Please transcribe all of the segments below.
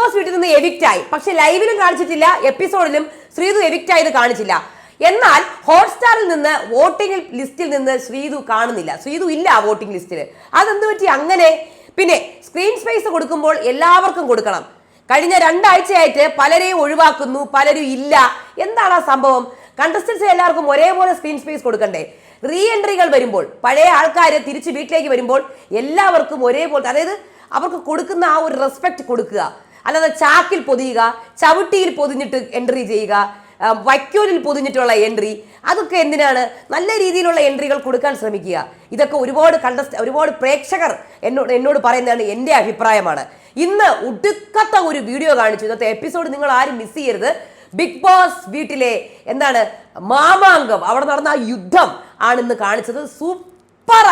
Boss വീട്ടിൽ നിന്ന് evict ആയി. പക്ഷെ ലൈവിലും കാണിച്ചിട്ടില്ല എപ്പിസോഡിലും ശ്രീതു എവിക്റ്റ് ആയത് കാണിച്ചില്ല. എന്നാൽ ഹോട്ട്സ്റ്റാറിൽ നിന്ന് വോട്ടിംഗ് ലിസ്റ്റിൽ നിന്ന് ശ്രീതു കാണുന്നില്ല. ശ്രീതു ഇല്ല ആ വോട്ടിംഗ് ലിസ്റ്റിൽ അതെന്ത് പറ്റി അങ്ങനെ? പിന്നെ സ്ക്രീൻ സ്പേസ് കൊടുക്കുമ്പോൾ എല്ലാവർക്കും കൊടുക്കണം. കഴിഞ്ഞ രണ്ടാഴ്ചയായിട്ട് പലരെയും ഒഴിവാക്കുന്നു പലരും ഇല്ല. എന്താണ് ആ സംഭവം? കണ്ടസ്റ്റൻസ് എല്ലാവർക്കും ഒരേപോലെ സ്ക്രീൻ സ്പേസ് കൊടുക്കണ്ടേ? റീ എൻട്രികൾ വരുമ്പോൾ പഴയ ആൾക്കാർ തിരിച്ച് വീട്ടിലേക്ക് വരുമ്പോൾ എല്ലാവർക്കും ഒരേപോലെ അതായത് അവർക്ക് കൊടുക്കുന്ന ആ ഒരു റെസ്പെക്ട് കൊടുക്കുക. അല്ലാതെ ചാക്കിൽ പൊതിയുക ചവിട്ടിയിൽ പൊതിഞ്ഞിട്ട് എൻട്രി ചെയ്യുക വൈക്കോലിൽ പൊതിഞ്ഞിട്ടുള്ള എൻട്രി അതൊക്കെ എന്തിനാണ്? നല്ല രീതിയിലുള്ള എൻട്രികൾ കൊടുക്കാൻ ശ്രമിക്കുക. ഇതൊക്കെ ഒരുപാട് കണ്ടസ്റ്റ് ഒരുപാട് പ്രേക്ഷകർ എന്നോട് എന്നോട് പറയുന്നതാണ് എന്റെ അഭിപ്രായമാണ്. ഇന്ന് ഒടുക്കത്ത ഒരു വീഡിയോ കാണിച്ചു. ഇന്നത്തെ എപ്പിസോഡ് നിങ്ങൾ ആരും മിസ് ചെയ്യരുത്. ബിഗ് ബോസ് വീട്ടിലെ എന്താണ് മാമാങ്കം അവിടെ നടന്ന ആ യുദ്ധം ആണ് ഇന്ന് കാണിച്ചത്. സൂപ്പർ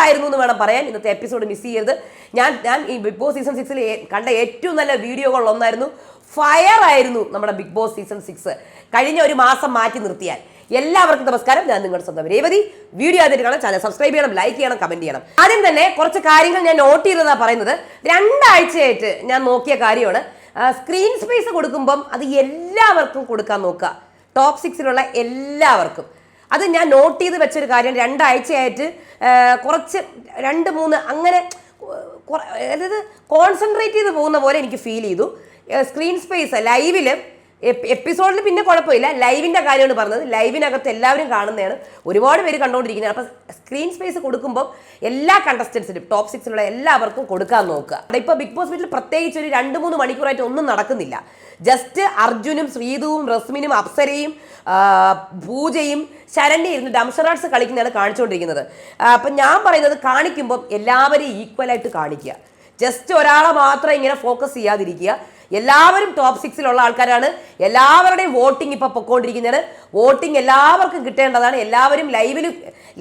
ആയിരുന്നു എന്ന് വേണം പറയാൻ. ഇന്നത്തെ എപ്പിസോഡ് മിസ് ചെയ്യരുത്. ഞാൻ ഞാൻ ഈ ബിഗ് ബോസ് സീസൺ സിക്സിൽ കണ്ട ഏറ്റവും നല്ല വീഡിയോകളിൽ ഒന്നായിരുന്നു. ഫയർ ആയിരുന്നു നമ്മുടെ ബിഗ് ബോസ് സീസൺ സിക്സ് കഴിഞ്ഞ ഒരു മാസം മാറ്റി നിർത്തിയാൽ. എല്ലാവർക്കും നമസ്കാരം. ഞാൻ നിങ്ങളുടെ സ്വന്തം രേവതി. വീഡിയോ ആദ്യമായിട്ട് കാണാൻ ചാനൽ സബ്സ്ക്രൈബ് ചെയ്യണം ലൈക്ക് ചെയ്യണം കമന്റ് ചെയ്യണം. ആദ്യം തന്നെ കുറച്ച് കാര്യങ്ങൾ ഞാൻ നോട്ട് ചെയ്തതാ പറയുന്നത്. രണ്ടാഴ്ചയായിട്ട് ഞാൻ നോക്കിയ കാര്യമാണ്. സ്ക്രീൻ സ്പേസ് കൊടുക്കുമ്പം അത് എല്ലാവർക്കും കൊടുക്കാൻ നോക്കുക. ടോപ്പ് സിക്സിലുള്ള എല്ലാവർക്കും. അത് ഞാൻ നോട്ട് ചെയ്ത് വെച്ചൊരു കാര്യം രണ്ടാഴ്ചയായിട്ട് കുറച്ച് രണ്ട് മൂന്ന് അങ്ങനെ അതായത് കോൺസെൻട്രേറ്റ് ചെയ്ത് പോകുന്ന പോലെ എനിക്ക് ഫീൽ ചെയ്തു. സ്ക്രീൻ സ്പേസ് ലൈവിൽ എപ്പിസോഡിൽ പിന്നെ കുഴപ്പമില്ല. ലൈവിന്റെ കാര്യമാണ് പറഞ്ഞത്. ലൈവിനകത്ത് എല്ലാവരും കാണുന്നതാണ്. ഒരുപാട് പേര് കണ്ടുകൊണ്ടിരിക്കുന്നത്. അപ്പം സ്ക്രീൻ സ്പേസ് കൊടുക്കുമ്പോൾ എല്ലാ കണ്ടസ്റ്റൻസിനും ടോപ്പ് സിക്സിലുള്ള എല്ലാവർക്കും കൊടുക്കാൻ നോക്കുക. ഇപ്പൊ ബിഗ് ബോസ് വീട്ടിൽ പ്രത്യേകിച്ച് ഒരു രണ്ട് മൂന്ന് മണിക്കൂറായിട്ട് ഒന്നും നടക്കുന്നില്ല. ജസ്റ്റ് അർജുനും ശ്രീതുവും റസ്മിനും അപ്സരയും പൂജയും ശരണ്യ ഇരുന്ന് ഡംഷറാട്സ് കളിക്കുന്നതാണ് കാണിച്ചുകൊണ്ടിരിക്കുന്നത്. അപ്പം ഞാൻ പറയുന്നത് കാണിക്കുമ്പോൾ എല്ലാവരെയും ഈക്വലായിട്ട് കാണിക്കുക. ജസ്റ്റ് ഒരാളെ മാത്രം ഇങ്ങനെ ഫോക്കസ് ചെയ്യാതിരിക്കുക. എല്ലാവരും ടോപ്പ് സിക്സിലുള്ള ആൾക്കാരാണ്. എല്ലാവരുടെയും വോട്ടിംഗ് ഇപ്പോൾ പൊക്കോണ്ടിരിക്കുന്നതാണ് വോട്ടിംഗ് എല്ലാവർക്കും കിട്ടേണ്ടതാണ്. എല്ലാവരും ലൈവിൽ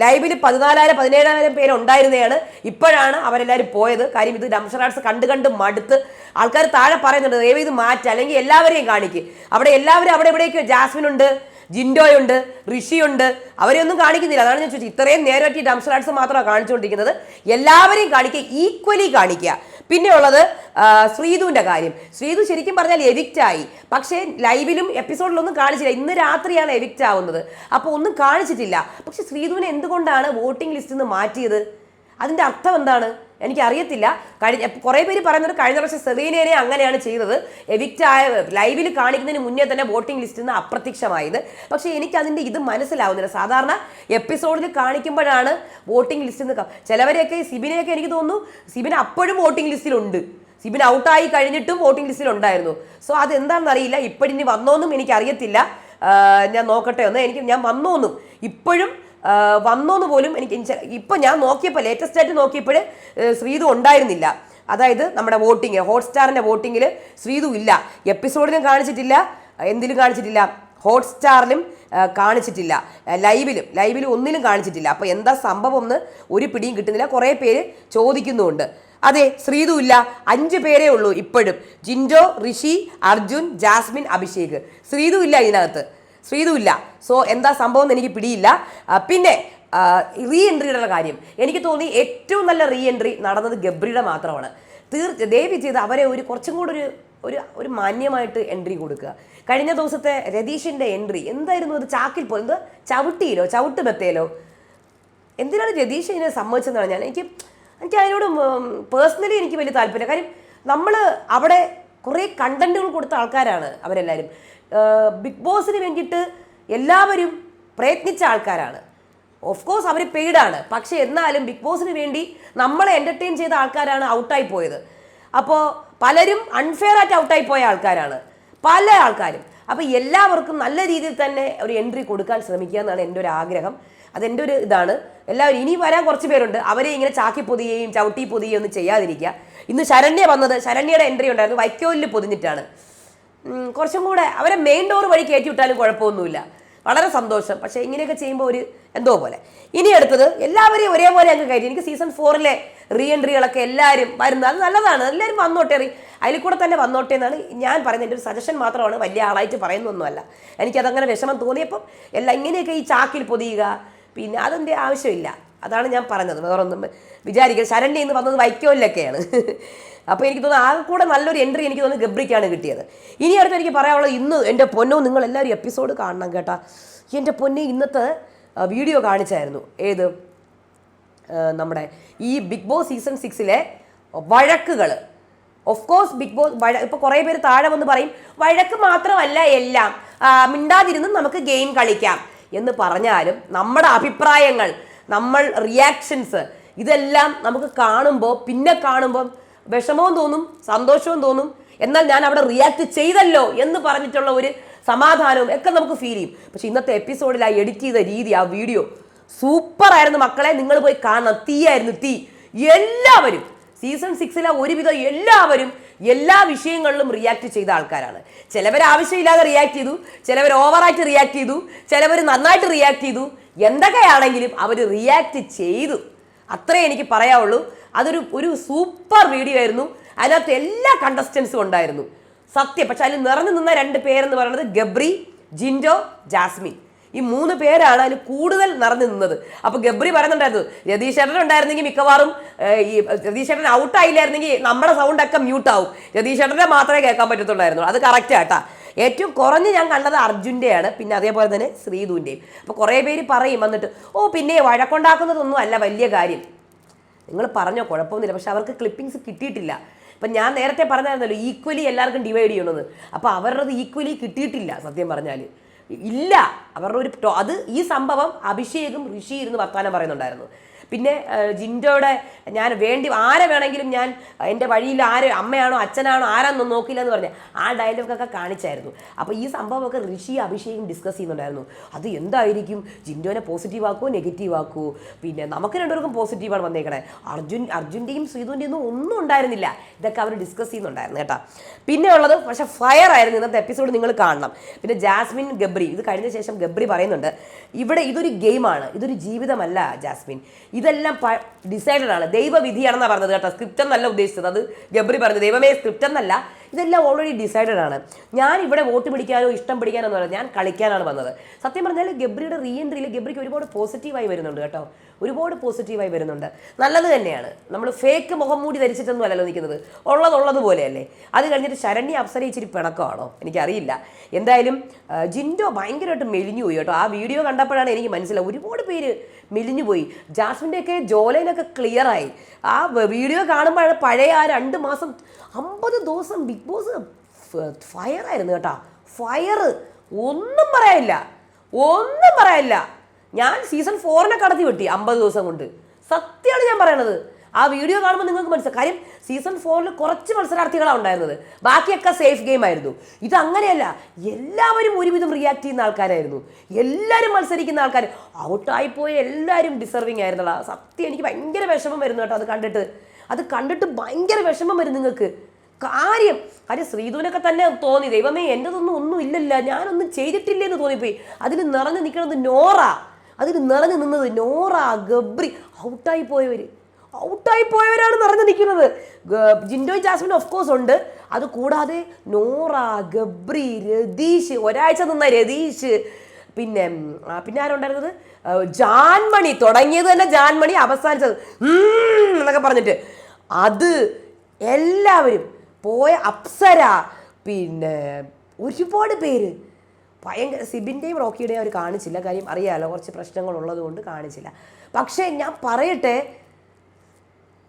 ലൈവിൽ പതിനാലായിരം പതിനേഴായിരം പേര് ഉണ്ടായിരുന്നതാണ്. ഇപ്പോഴാണ് അവരെല്ലാവരും പോയത്. കാര്യം ഇത് ഡംഷറാട്സ് കണ്ട് കണ്ട് മടുത്ത് ആൾക്കാർ താഴെ പറയുന്നുണ്ട് ദയവ് ഇത് മാറ്റ്. അല്ലെങ്കിൽ എല്ലാവരെയും കാണിക്കും. അവിടെ എല്ലാവരും അവിടെ എവിടെയൊക്കെയോ ജാസ്മിൻ ഉണ്ട്. ജിൻഡോയുണ്ട് ഋഷിയുണ്ട്. അവരെ ഒന്നും കാണിക്കുന്നില്ല. അതാണ് ഞാൻ ചോദിച്ചത്. ഇത്രയും നേരമായിട്ട് ഈ ഡംസർ ആർട്സ് മാത്രമാണ് കാണിച്ചുകൊണ്ടിരിക്കുന്നത്. എല്ലാവരെയും കാണിക്കുക ഈക്വലി കാണിക്കുക. പിന്നെ ഉള്ളത് ശ്രീതുവിന്റെ കാര്യം. ശ്രീതു ശരിക്കും പറഞ്ഞാൽ എവിക്റ്റ് ആയി. പക്ഷേ ലൈവിലും എപ്പിസോഡിലൊന്നും കാണിച്ചില്ല. ഇന്ന് രാത്രിയാണ് എവിക്റ്റ് ആവുന്നത്. അപ്പോൾ ഒന്നും കാണിച്ചിട്ടില്ല. പക്ഷെ ശ്രീതുവിനെ എന്തുകൊണ്ടാണ് വോട്ടിംഗ് ലിസ്റ്റിൽ നിന്ന് മാറ്റിയത്? അതിന്റെ അർത്ഥം എന്താണ്? എനിക്ക് അറിയത്തില്ല കഴിഞ്ഞ കുറേ പേര് പറയുന്നത് കഴിഞ്ഞ വർഷം സെറീനേനെ അങ്ങനെയാണ് ചെയ്തത്. എവിക്റ്റ് ആയ ലൈവിൽ കാണിക്കുന്നതിന് മുന്നേ തന്നെ വോട്ടിംഗ് ലിസ്റ്റിൽ നിന്ന് അപ്രത്യക്ഷമായത്. പക്ഷേ എനിക്ക് അതിന്റെ ഇത് മനസ്സിലാവുന്നില്ല. സാധാരണ എപ്പിസോഡിൽ കാണിക്കുമ്പോഴാണ് വോട്ടിംഗ് ലിസ്റ്റിൽ നിന്ന് ചിലവരെയൊക്കെ സിബിനെയൊക്കെ എനിക്ക് തോന്നുന്നു സിബിൻ അപ്പോഴും വോട്ടിംഗ് ലിസ്റ്റിലുണ്ട് സിബിൻ ഔട്ടായി കഴിഞ്ഞിട്ടും വോട്ടിംഗ് ലിസ്റ്റിൽ ഉണ്ടായിരുന്നു. സോ അതെന്താണെന്ന് അറിയില്ല. ഇപ്പോഴിനി വന്നോന്നും എനിക്കറിയത്തില്ല. ഞാൻ നോക്കട്ടെ ഒന്ന്. എനിക്ക് ഞാൻ വന്നോന്നും. ഇപ്പോഴും വന്നോന്ന് പോലും എനിക്ക് ഇപ്പം ഞാൻ നോക്കിയപ്പോൾ ലേറ്റസ്റ്റ് ആയിട്ട് നോക്കിയപ്പോൾ ശ്രീതു ഉണ്ടായിരുന്നില്ല. അതായത് നമ്മുടെ വോട്ടിങ് ഹോട്ട്സ്റ്റാറിന്റെ വോട്ടിങ്ങിൽ ശ്രീതു ഇല്ല. എപ്പിസോഡിലും കാണിച്ചിട്ടില്ല എന്തിലും കാണിച്ചിട്ടില്ല. ഹോട്ട്സ്റ്റാറിലും കാണിച്ചിട്ടില്ല. ലൈവിലും ലൈവിലും ഒന്നിലും കാണിച്ചിട്ടില്ല. അപ്പോൾ എന്താ സംഭവം എന്ന് ഒരു പിടിയും കിട്ടുന്നില്ല. കുറേ പേര് ചോദിക്കുന്നുമുണ്ട് അതെ ശ്രീതു ഇല്ല. അഞ്ച് പേരേ ഉള്ളൂ ഇപ്പോഴും. ജിൻഡോ ഋഷി അർജുൻ ജാസ്മിൻ അഭിഷേക്. ശ്രീതു ഇല്ല ഇതിനകത്ത്. ശ്രീതു ഇല്ല സോ എന്താ സംഭവം എന്ന് എനിക്ക് പിടിയില്ല. പിന്നെ റീ എൻട്രിയുടെ കാര്യം. എനിക്ക് തോന്നി ഏറ്റവും നല്ല റീ എൻട്രി നടന്നത് ഗബ്രിയുടെ മാത്രമാണ്. തീർച്ച ദേവി ചെയ്ത് അവരെ ഒരു കുറച്ചും കൂടെ ഒരു ഒരു ഒരു മാന്യമായിട്ട് എൻട്രി കൊടുക്കുക. കഴിഞ്ഞ ദിവസത്തെ രതീഷിന്റെ എൻട്രി എന്തായിരുന്നു? അത് ചാക്കിൽ പോയി എന്ത്? ചവിട്ടിയിലോ? ചവിട്ട് ബത്തേലോ എന്തിനാണ് രതീഷ് ഇതിനെ സമ്മതിച്ചെന്നാണ് ഞാൻ. എനിക്ക് എനിക്ക് അതിനോട് പേഴ്സണലി എനിക്ക് വലിയ താല്പര്യം കാര്യം നമ്മൾ അവിടെ കുറേ കണ്ടന്റുകൾ കൊടുത്ത ആൾക്കാരാണ് അവരെല്ലാവരും ബിഗ് ബോസിന് വേണ്ടിയിട്ട് എല്ലാവരും പ്രയത്നിച്ച ആൾക്കാരാണ്. ഓഫ് കോഴ്സ് അവർ പെയ്ഡാണ് പക്ഷേ എന്നാലും ബിഗ് ബോസിന് വേണ്ടി നമ്മളെ എന്റർടൈൻ ചെയ്ത ആൾക്കാരാണ് ഔട്ടായി പോയത്. അപ്പോൾ പലരും അൺഫെയർ ആയിട്ട് ഔട്ടായി പോയ ആൾക്കാരാണ്. പല ആൾക്കാരും. അപ്പോൾ എല്ലാവർക്കും നല്ല രീതിയിൽ തന്നെ ഒരു എൻട്രി കൊടുക്കാൻ ശ്രമിക്കുക എന്നാണ് എന്റെ ഒരു ആഗ്രഹം. അതെന്റെ ഒരു ഇതാണ്. എല്ലാവരും ഇനി വരാൻ കുറച്ച് പേരുണ്ട്. അവരെ ഇങ്ങനെ ചാക്കി പൊതിയുകയും ചവിട്ടി പൊതിയുകയും ഒന്നും ചെയ്യാതിരിക്കുക. ഇന്ന് ശരണ്യ വന്നത് ശരണ്യയുടെ എൻട്രി ഉണ്ടായിരുന്നു. വൈക്കോലിൽ പൊതിഞ്ഞിട്ടാണ്. കുറച്ചും കൂടെ അവരെ മെയിൻ ഡോർ വഴി കയറ്റി വിട്ടാലും കുഴപ്പമൊന്നുമില്ല. വളരെ സന്തോഷം. പക്ഷേ ഇങ്ങനെയൊക്കെ ചെയ്യുമ്പോൾ ഒരു എന്തോ പോലെ. ഇനി അടുത്തത് എല്ലാവരെയും ഒരേപോലെ അങ്ങ് കയറ്റി. എനിക്ക് സീസൺ ഫോറിലെ റീ എൻട്രികളൊക്കെ എല്ലാവരും വരുന്നത്. അത് നല്ലതാണ്. എല്ലാവരും വന്നോട്ടെ റീ. അതിൽ കൂടെ തന്നെ വന്നോട്ടെ എന്നാണ് ഞാൻ പറയുന്നത് എന്റെ ഒരു സജഷൻ മാത്രമാണ്. വലിയ ആളായിട്ട് പറയുന്നൊന്നുമല്ല. എനിക്കതങ്ങനെ വിഷമം തോന്നിയപ്പം എല്ലാം ഇങ്ങനെയൊക്കെ ഈ ചാക്കിൽ പൊതിയുക. പിന്നെ അതിന്റെ ആവശ്യമില്ല. അതാണ് ഞാൻ പറഞ്ഞത്. വേറൊന്നും വിചാരിക്കുക ശരണ്യ എന്ന് പറഞ്ഞത് വൈക്കോലിലൊക്കെയാണ്. അപ്പോൾ എനിക്ക് തോന്നുന്നു ആകെ കൂടെ നല്ലൊരു എൻട്രി എനിക്ക് തോന്നുന്നു ഗബ്രിക്കാണ് കിട്ടിയത്. ഇനി അടുത്ത് എനിക്ക് പറയാനുള്ളത് ഇന്ന് എന്റെ പൊന്നോ നിങ്ങൾ എല്ലാവരും എപ്പിസോഡ് കാണണം കേട്ടാ. എന്റെ പൊന്നെ ഇന്നത്തെ വീഡിയോ കാണിച്ചായിരുന്നു. ഏത്? നമ്മുടെ ഈ ബിഗ് ബോസ് സീസൺ സിക്സിലെ വഴക്കുകൾ ഓഫ് കോഴ്സ് ബിഗ് ബോസ് വഴ ഇപ്പോൾ കുറേ പേര് താഴെ വന്ന് പറയും വഴക്ക് മാത്രമല്ല എല്ലാം. ആ, മിണ്ടാതിരുന്നും നമുക്ക് ഗെയിം കളിക്കാം. എന്ന് പറഞ്ഞാലും നമ്മുടെ അഭിപ്രായങ്ങൾ നമ്മൾ റിയാക്ഷൻസ് ഇതെല്ലാം നമുക്ക് കാണുമ്പോൾ പിന്നെ കാണുമ്പോൾ വിഷമവും തോന്നും സന്തോഷവും തോന്നും. എന്നാൽ ഞാൻ അവിടെ റിയാക്ട് ചെയ്തല്ലോ എന്ന് പറഞ്ഞിട്ടുള്ള ഒരു സമാധാനവും ഒക്കെ നമുക്ക് ഫീൽ ചെയ്യും. പക്ഷെ ഇന്നത്തെ എപ്പിസോഡിൽ ആ എഡിറ്റ് ചെയ്ത രീതി ആ വീഡിയോ സൂപ്പർ ആയിരുന്നു. മക്കളെ നിങ്ങൾ പോയി കാണണം. തീയായിരുന്നു തീ. എല്ലാവരും സീസൺ സിക്സിലെ ഒരുവിധം എല്ലാവരും എല്ലാ വിഷയങ്ങളിലും റിയാക്ട് ചെയ്ത ആൾക്കാരാണ്. ചിലവർ ആവശ്യമില്ലാതെ റിയാക്ട് ചെയ്തു ചിലവർ ഓവറായിട്ട് റിയാക്ട് ചെയ്തു ചിലവർ നന്നായിട്ട് റിയാക്ട് ചെയ്തു. എന്തൊക്കെയാണെങ്കിലും അവർ റിയാക്ട് ചെയ്തു. അത്രേ എനിക്ക് പറയാവുള്ളൂ. അതൊരു ഒരു സൂപ്പർ വീഡിയോ ആയിരുന്നു. അതിനകത്ത് എല്ലാ കണ്ടസ്റ്റൻസും ഉണ്ടായിരുന്നു. സത്യം പക്ഷെ അതിൽ നിറഞ്ഞു നിന്ന രണ്ട് പേരെന്ന് പറയുന്നത് ഗബ്രി ജിൻഡോ ജാസ്മിൻ. ഈ മൂന്ന് പേരാണ് അതിൽ കൂടുതൽ നിറഞ്ഞു നിന്നത്. അപ്പൊ ഗബ്രി പറയുന്നുണ്ടായിരുന്നു രതീശേട്ടൻ ഉണ്ടായിരുന്നെങ്കിൽ മിക്കവാറും ഈ രതീശേട്ടൻ ഔട്ടായില്ലായിരുന്നെങ്കിൽ നമ്മുടെ സൗണ്ട് ഒക്കെ മ്യൂട്ട് ആവും. രതീഷ് മാത്രമേ കേൾക്കാൻ പറ്റത്തുള്ളായിരുന്നു. അത് കറക്റ്റ് ആട്ടാ ഏറ്റവും കുറഞ്ഞ് ഞാൻ കണ്ടത് അർജുന്റെയാണ് പിന്നെ അതേപോലെ തന്നെ ശ്രീധുവിന്റെയും. അപ്പോൾ കുറേ പേര് പറയും വന്നിട്ട് ഓ പിന്നെ വഴക്കുണ്ടാക്കുന്നതൊന്നും അല്ല വലിയ കാര്യം. നിങ്ങൾ പറഞ്ഞോ കുഴപ്പമൊന്നുമില്ല പക്ഷെ അവർക്ക് ക്ലിപ്പിംഗ്സ് കിട്ടിയിട്ടില്ല. ഇപ്പം ഞാൻ നേരത്തെ പറഞ്ഞായിരുന്നല്ലോ ഈക്വലി എല്ലാവർക്കും ഡിവൈഡ് ചെയ്യണമെന്ന്. അപ്പോൾ അവരുടേത് ഈക്വലി കിട്ടിയിട്ടില്ല സത്യം പറഞ്ഞാൽ ഇല്ല. അവരുടെ ഒരു അത് ഈ സംഭവം അഭിഷേകും ഋഷി ഇരുന്ന് വർത്തമാനം പറയുന്നുണ്ടായിരുന്നു. പിന്നെ ജിൻഡോയുടെ ഞാൻ വേണ്ടി ആരെ വേണമെങ്കിലും ഞാൻ എന്റെ വഴിയിൽ ആര് അമ്മയാണോ അച്ഛനാണോ ആരാന്നൊന്നും നോക്കില്ല എന്ന് പറഞ്ഞ ആ ഡയലോഗൊക്കെ കാണിച്ചായിരുന്നു. അപ്പോൾ ഈ സംഭവമൊക്കെ ഋഷി അഭിഷേകും ഡിസ്കസ് ചെയ്യുന്നുണ്ടായിരുന്നു. അത് എന്തായിരിക്കും? ജിൻഡോനെ പോസിറ്റീവ് ആക്കുമോ നെഗറ്റീവ് ആക്കുമോ പിന്നെ നമുക്ക് രണ്ടുപേർക്കും പോസിറ്റീവാണ് വന്നേക്കണേ. അർജുൻ അർജുന്റെയും ശ്രീധുവിന്റെയും ഒന്നും ഒന്നും ഉണ്ടായിരുന്നില്ല. ഇതൊക്കെ അവർ ഡിസ്കസ് ചെയ്യുന്നുണ്ടായിരുന്നു കേട്ടോ. പിന്നെ ഉള്ളത് പക്ഷെ ഫയർ ആയിരുന്നു ഇന്നത്തെ എപ്പിസോഡ് നിങ്ങൾ കാണണം. പിന്നെ ജാസ്മിൻ ഗബ്രി ഇത് കഴിഞ്ഞ ശേഷം ഗബ്രി പറയുന്നുണ്ട് ഇവിടെ ഇതൊരു ഗെയിമാണ് ഇതൊരു ജീവിതമല്ല ജാസ്മിൻ. ഇതെല്ലാം ഡിസൈഡഡ് ആണ്. ദൈവവിധിയാണെന്നാണ് പറഞ്ഞത് കേട്ടോ. സ്ക്രിപ്റ്റ് എന്നല്ല ഉദ്ദേശിച്ചത്. അത് ഗബ്രി പറഞ്ഞു ദൈവമേ സ്ക്രിപ്റ്റ് എന്നല്ല ഇതെല്ലാം ഓൾറെഡി ഡിസൈഡഡ് ആണ്. ഞാൻ ഇവിടെ വോട്ട് പിടിക്കാനോ ഇഷ്ടം പിടിക്കാനോ എന്ന് പറഞ്ഞാൽ ഞാൻ കളിക്കാനാണ് വന്നത്. സത്യം പറഞ്ഞാൽ ഗബ്രിയുടെ റീ എൻട്രിയിൽ ഗബ്രിക്ക് ഒരുപാട് പോസിറ്റീവായി വരുന്നുണ്ട് കേട്ടോ. ഒരുപാട് പോസിറ്റീവായി വരുന്നുണ്ട്. നല്ലത് തന്നെയാണ്. നമ്മൾ ഫേക്ക് മുഖം മൂടി ധരിച്ചിട്ടൊന്നും അല്ലല്ലോ നിൽക്കുന്നത്. ഉള്ളതുള്ളത് പോലെയല്ലേ. അത് കഴിഞ്ഞിട്ട് ശരണ്യ അപ്സര ഇച്ചിരി പിണക്കമാണോ? എനിക്കറിയില്ല. എന്തായാലും ജിൻഡോ ഭയങ്കരമായിട്ട് മെലിഞ്ഞു പോയി കേട്ടോ. ആ വീഡിയോ കണ്ടപ്പോഴാണ് എനിക്ക് മനസ്സിലാവും ഒരുപാട് പേര് മെലിഞ്ഞു പോയി ജാസ്മിന്റെയൊക്കെ ജോലൈനൊക്കെ ക്ലിയറായി. ആ വീഡിയോ കാണുമ്പോൾ പഴയ ആ രണ്ട് മാസം അമ്പത് ദിവസം ബിഗ് ബോസ് ഫയർ ആയിരുന്നു കേട്ടോ. ഫയർ ഒന്നും പറയാനില്ല. ഒന്നും പറയാനില്ല. ഞാൻ സീസൺ ഫോറിനെ കടത്തി വെട്ടി അമ്പത് ദിവസം കൊണ്ട്. സത്യമാണ് ഞാൻ പറയണത്. ആ വീഡിയോ കാണുമ്പോൾ നിങ്ങൾക്ക് മനസ്സിലാക്കും കാര്യം സീസൺ ഫോറിൽ കുറച്ച് മത്സരാർത്ഥികളാണ് ഉണ്ടായിരുന്നത്. ബാക്കിയൊക്കെ സേഫ് ഗെയിം ആയിരുന്നു. ഇത് അങ്ങനെയല്ല. എല്ലാവരും ഒരുവിധം റിയാക്ട് ചെയ്യുന്ന ആൾക്കാരായിരുന്നു. എല്ലാവരും മത്സരിക്കുന്ന ആൾക്കാർ ഔട്ടായിപ്പോയ എല്ലാവരും ഡിസർവിങ് ആയിരുന്നല്ലോ സത്യം എനിക്ക് ഭയങ്കര വിഷമം വരുന്നു കേട്ടോ അത് കണ്ടിട്ട്. അത് കണ്ടിട്ട് ഭയങ്കര വിഷമം വരും നിങ്ങൾക്ക്. കാര്യം കാര്യം ശ്രീധുവിനൊക്കെ തന്നെ തോന്നി. ദൈവമേ എന്റെതൊന്നും ഒന്നും ഇല്ലല്ല. ഞാനൊന്നും ചെയ്തിട്ടില്ലേ എന്ന് തോന്നിപ്പോയി. അതിൽ നിറഞ്ഞു നിൽക്കുന്നത് നോറ. അതിൽ നിറഞ്ഞു നിന്നത് നോറ ഗബ്രി. ഔട്ടായി പോയവർ ഔട്ടായി പോയവരാണ് നിറഞ്ഞു നിൽക്കുന്നത്. ജിൻഡോയും ജാസ്മിൻ ഓഫ് കോഴ്സ് ഉണ്ട്. അത് കൂടാതെ നോറ ഗബ്രി രതീഷ് ഒരാഴ്ച നിന്ന രതീഷ് പിന്നെ പിന്നെ ആരുണ്ടായിരുന്നത്? ജാൻമണി. തുടങ്ങിയത് തന്നെ ജാൻമണി അവസാനിച്ചത് എന്നൊക്കെ പറഞ്ഞിട്ട്. അത് എല്ലാവരും പോയ അപ്സര പിന്നെ ഒരുപാട് പേര്. ഭയങ്കര സിബിന്റെയും റോക്കിയുടെയും അവർ കാണിച്ചില്ല. കാര്യം അറിയാമല്ലോ കുറച്ച് പ്രശ്നങ്ങളുള്ളത് കൊണ്ട് കാണിച്ചില്ല. പക്ഷേ ഞാൻ പറയട്ടെ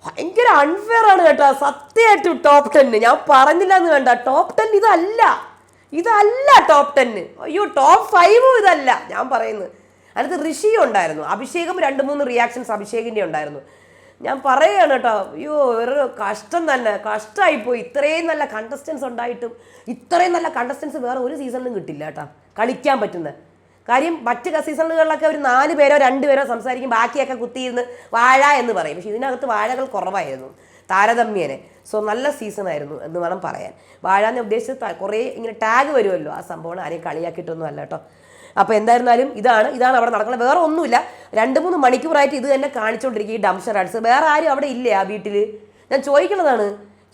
ഭയങ്കര അൺഫെയർ ആണ് കേട്ടോ. സത്യമായിട്ടും ടോപ്പ് ടെന്ന് ഞാൻ പറഞ്ഞില്ല എന്ന് വേണ്ട. ടോപ് ടെൻ ഇതല്ല. ഇതല്ല ടോപ്പ് ടെന്ന് അയ്യോ ടോപ്പ് ഫൈവും ഇതല്ല. ഞാൻ പറയുന്നു. അതിനകത്ത് ഋഷി ഉണ്ടായിരുന്നു. അഭിഷേകം രണ്ട് മൂന്ന് റിയാക്ഷൻസ് അഭിഷേകിന്റെ ഉണ്ടായിരുന്നു. ഞാൻ പറയുകയാണ് കേട്ടോ. അയ്യോ ഒരു കഷ്ടം തന്നെ. കഷ്ടമായിപ്പോയി ഇത്രയും നല്ല കണ്ടസ്റ്റൻസ് ഉണ്ടായിട്ടും ഇത്രയും നല്ല കണ്ടസ്റ്റൻസ് വേറെ ഒരു സീസണിലും കിട്ടില്ല കേട്ടോ. കളിക്കാൻ പറ്റുന്ന. കാര്യം മറ്റ് സീസണുകളിലൊക്കെ ഒരു നാല് പേരോ രണ്ട് പേരോ സംസാരിക്കും ബാക്കിയൊക്കെ കുത്തിയിരുന്ന് വാഴ എന്ന് പറയും. പക്ഷെ ഇതിനകത്ത് വാഴകൾ കുറവായിരുന്നു താരതമ്യേനെ. സോ നല്ല സീസൺ ആയിരുന്നു എന്ന് വേണം പറയാൻ. വാഴ എന്ന് ഉദ്ദേശിച്ചത് കുറേ ഇങ്ങനെ ടാഗ് വരുമല്ലോ ആ സംഭവം ആരെയും കളിയാക്കിയിട്ടൊന്നും അല്ല കേട്ടോ. അപ്പോൾ എന്തായിരുന്നാലും ഇതാണ് ഇതാണ് അവിടെ നടക്കുന്നത്. വേറെ ഒന്നുമില്ല. രണ്ട് മൂന്ന് മണിക്കൂറായിട്ട് ഇത് തന്നെ കാണിച്ചുകൊണ്ടിരിക്കും ഈ ഡംഷർ ആർട്സ് വേറെ ആരും അവിടെ ഇല്ലേ ആ വീട്ടിൽ ഞാൻ ചോദിക്കുന്നതാണ്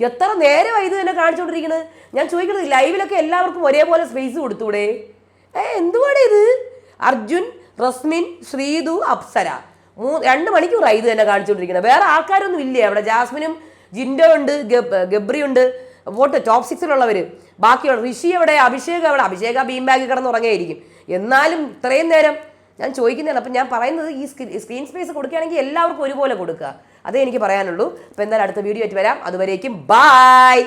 എത്ര നേരമായി ഇത് തന്നെ കാണിച്ചുകൊണ്ടിരിക്കുന്നത് ഞാൻ ചോദിക്കുന്നത് ലൈവിലൊക്കെ എല്ലാവർക്കും ഒരേപോലെ സ്പേസ് കൊടുത്തൂടെ? ഏ എന്തുവാണ് ഇത് അർജുൻ റസ്മിൻ ശ്രീതു അപ്സര. മൂ രണ്ട് മണിക്കൂറായി ഇത് തന്നെ കാണിച്ചുകൊണ്ടിരിക്കുന്നത് വേറെ ആൾക്കാരൊന്നും ഇല്ലേ അവിടെ? ജാസ്മിനും ജിൻഡോ ഉണ്ട് ഗബ് ഗബ്രി ഉണ്ട്. വോട്ട് ടോപ്പ് സിക്സിലുള്ളവർ ബാക്കിയുള്ള ഋഷി എവിടെ? അഭിഷേക് അവിടെ അഭിഷേക ബീം ബാഗിൽ കിടന്ന് ഉറങ്ങിയായിരിക്കും എന്നാലും ഇത്രയും നേരം ഞാൻ ചോദിക്കുന്നതാണ്. അപ്പം ഞാൻ പറയുന്നത് ഈ സ്ക്രീൻ സ്പേസ് കൊടുക്കുകയാണെങ്കിൽ എല്ലാവർക്കും ഒരുപോലെ കൊടുക്കുക. അതേ എനിക്ക് പറയാനുള്ളൂ. അപ്പോൾ എന്തായാലും അടുത്ത വീഡിയോ ആയിട്ട് വരാം. അതുവരേക്കും ബായ്!